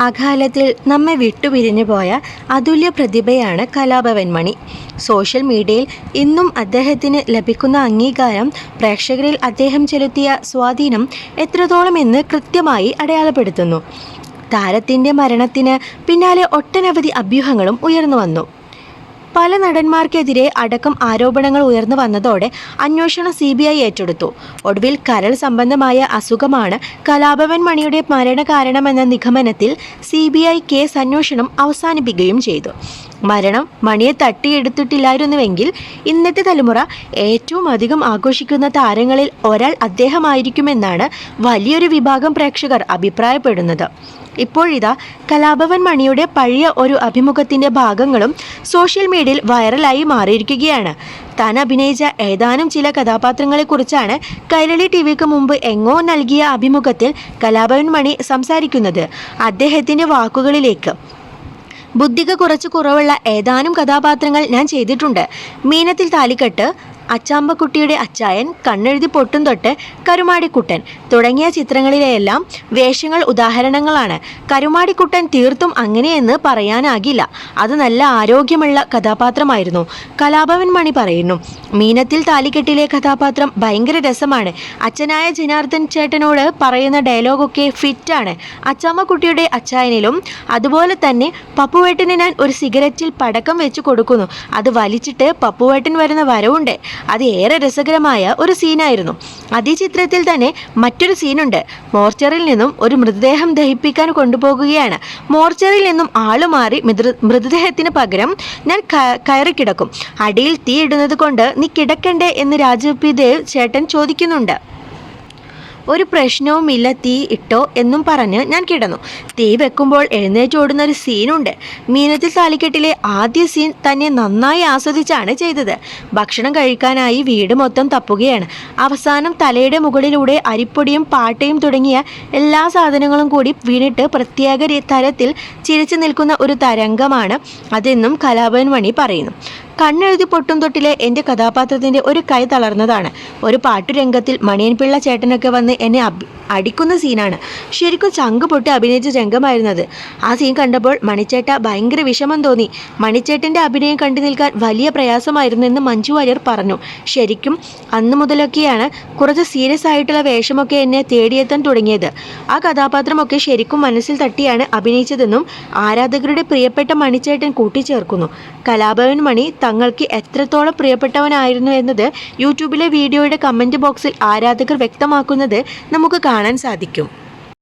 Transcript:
അകാലത്തിൽ നമ്മെ വിട്ടുപിരിഞ്ഞു പോയ അതുല്യ പ്രതിഭയാണ് കലാഭവൻ മണി. സോഷ്യൽ മീഡിയയിൽ ഇന്നും അദ്ദേഹത്തിന് ലഭിക്കുന്ന അംഗീകാരം പ്രേക്ഷകരിൽ അദ്ദേഹം ചെലുത്തിയ സ്വാധീനം എത്രത്തോളം എന്ന് കൃത്യമായി അടയാളപ്പെടുത്തുന്നു. താരത്തിന്റെ മരണത്തിന് പിന്നാലെ ഒട്ടനവധി അഭ്യൂഹങ്ങളും ഉയർന്നു വന്നു. പല നടന്മാർക്കെതിരെ അടക്കം ആരോപണങ്ങൾ ഉയർന്നു വന്നതോടെ അന്വേഷണം സി ബി ഐ ഏറ്റെടുത്തു. ഒടുവിൽ കരൾ സംബന്ധമായ അസുഖമാണ് കലാഭവൻ മണിയുടെ മരണകാരണമെന്ന നിഗമനത്തിൽ സി ബി ഐ കേസ് അന്വേഷണം അവസാനിപ്പിക്കുകയും ചെയ്തു. മരണം മണിയെ തട്ടിയെടുത്തിട്ടില്ലായിരുന്നുവെങ്കിൽ ഇന്നത്തെ തലമുറ ഏറ്റവും അധികം ആഘോഷിക്കുന്ന താരങ്ങളിൽ ഒരാൾ അദ്ദേഹമായിരിക്കുമെന്നാണ് വലിയൊരു വിഭാഗം പ്രേക്ഷകർ അഭിപ്രായപ്പെടുന്നത്. ഇപ്പോഴിതാ കലാഭവൻ മണിയുടെ പഴയ ഒരു അഭിമുഖത്തിന്റെ ഭാഗങ്ങളും സോഷ്യൽ മീഡിയയിൽ വൈറലായി മാറിയിരിക്കുകയാണ്. താൻ അഭിനയിച്ച ഏതാനും ചില കഥാപാത്രങ്ങളെക്കുറിച്ചാണ് കൈരളി ടി വിക്ക് മുമ്പ് എങ്ങോ നൽകിയ അഭിമുഖത്തിൽ കലാഭവൻ മണി സംസാരിക്കുന്നത്. അദ്ദേഹത്തിന്റെ വാക്കുകളിലേക്ക് ബുദ്ധിക്ക് കുറച്ച് കുറവുള്ള ഏതാനും കഥാപാത്രങ്ങൾ ഞാൻ ചെയ്തിട്ടുണ്ട്. മീനത്തിൽ താലിക്കെട്ട് അച്ചാമ്പക്കുട്ടിയുടെ അച്ചായൻ കണ്ണെഴുതി പൊട്ടും തൊട്ട് കരുമാടിക്കുട്ടൻ തുടങ്ങിയ ചിത്രങ്ങളിലെയെല്ലാം വേഷങ്ങൾ ഉദാഹരണങ്ങളാണ്. കരുമാടിക്കുട്ടൻ തീർത്തും അങ്ങനെയെന്ന് പറയാനാകില്ല. അത് നല്ല ആരോഗ്യമുള്ള കഥാപാത്രമായിരുന്നു. കലാഭവൻ മണി പറയുന്നു മീനത്തിൽ താലിക്കെട്ടിലെ കഥാപാത്രം ഭയങ്കര രസമാണ്. അച്ഛനായ ജനാർദ്ദൻ ചേട്ടനോട് പറയുന്ന ഡയലോഗൊക്കെ ഫിറ്റാണ്. അച്ചാമ്മക്കുട്ടിയുടെ അച്ചായനിലും അതുപോലെ തന്നെ പപ്പുവേട്ടന് ഞാൻ ഒരു സിഗരറ്റിൽ പടക്കം വെച്ച് കൊടുക്കുന്നു. അത് വലിച്ചിട്ട് പപ്പുവേട്ടൻ വരുന്ന വരവുണ്ട്. അത് ഏറെ രസകരമായ ഒരു സീനായിരുന്നു. അതേ ചിത്രത്തിൽ തന്നെ മറ്റൊരു സീനുണ്ട്. മോർച്ചറിൽ നിന്നും ഒരു മൃതദേഹം ദഹിപ്പിക്കാൻ കൊണ്ടുപോകുകയാണ്. മോർച്ചറിൽ നിന്നും ആൾ മാറി മൃത മൃതദേഹത്തിന് പകരം ഞാൻ കയറി കിടക്കും. അടിയിൽ തീ ഇടുന്നത് കൊണ്ട് നീ കിടക്കണ്ടേ എന്ന് രാജീവ് പി ദേവ് ചേട്ടൻ ചോദിക്കുന്നുണ്ട്. ഒരു പ്രശ്നവുമില്ല തീ ഇട്ടോ എന്നും പറഞ്ഞ് ഞാൻ കിടന്നു. തീ വെക്കുമ്പോൾ എഴുന്നേറ്റ് ഓടുന്ന ഒരു സീനുണ്ട്. മീനത്തിൽ താലിക്കെട്ടിലെ ആദ്യ സീൻ തന്നെ നന്നായി ആസ്വദിച്ചാണ് ചെയ്തത്. ഭക്ഷണം കഴിക്കാനായി വീട് മൊത്തം തപ്പുകയാണ്. അവസാനം തലയുടെ മുകളിലൂടെ അരിപ്പൊടിയും പാട്ടയും തുടങ്ങിയ എല്ലാ സാധനങ്ങളും കൂടി വീണിട്ട് പ്രത്യേക തരത്തിൽ ചിരിച്ചു നിൽക്കുന്ന ഒരു തരംഗമാണ് അതെന്നും കലാഭവൻ മണി പറയുന്നു. കണ്ണെഴുതി പൊട്ടും തൊട്ടിലെ എന്റെ കഥാപാത്രത്തിന്റെ ഒരു കൈ തളർന്നതാണ്. ഒരു പാട്ടുരംഗത്തിൽ മണിയൻപിള്ള ചേട്ടനൊക്കെ വന്ന് എന്നെ അടിക്കുന്ന സീനാണ്. ശരിക്കും ചങ്ക് പൊട്ടി അഭിനയിച്ച രംഗമായിരുന്നത്. ആ സീൻ കണ്ടപ്പോൾ മണിച്ചേട്ട ഭയങ്കര വിഷമം തോന്നി. മണിച്ചേട്ടന്റെ അഭിനയം കണ്ടു നിൽക്കാൻ വലിയ പ്രയാസമായിരുന്നു എന്ന് മഞ്ജു വാര്യർ പറഞ്ഞു. ശരിക്കും അന്ന് മുതലൊക്കെയാണ് കുറച്ച് സീരിയസ് ആയിട്ടുള്ള വേഷമൊക്കെ എന്നെ തേടിയെത്താൻ തുടങ്ങിയത്. ആ കഥാപാത്രമൊക്കെ ശരിക്കും മനസ്സിൽ തട്ടിയാണ് അഭിനയിച്ചതെന്നും ആരാധകരുടെ പ്രിയപ്പെട്ട മണിച്ചേട്ടൻ കൂട്ടിച്ചേർക്കുന്നു. കലാഭവൻ മണി തങ്ങൾക്ക് എത്രത്തോളം പ്രിയപ്പെട്ടവനായിരുന്നു എന്നത് യൂട്യൂബിലെ വീഡിയോയുടെ കമന്റ് ബോക്സിൽ ആരാധകർ വ്യക്തമാക്കുന്നത് നമുക്ക് കാണാൻ സാധിക്കും.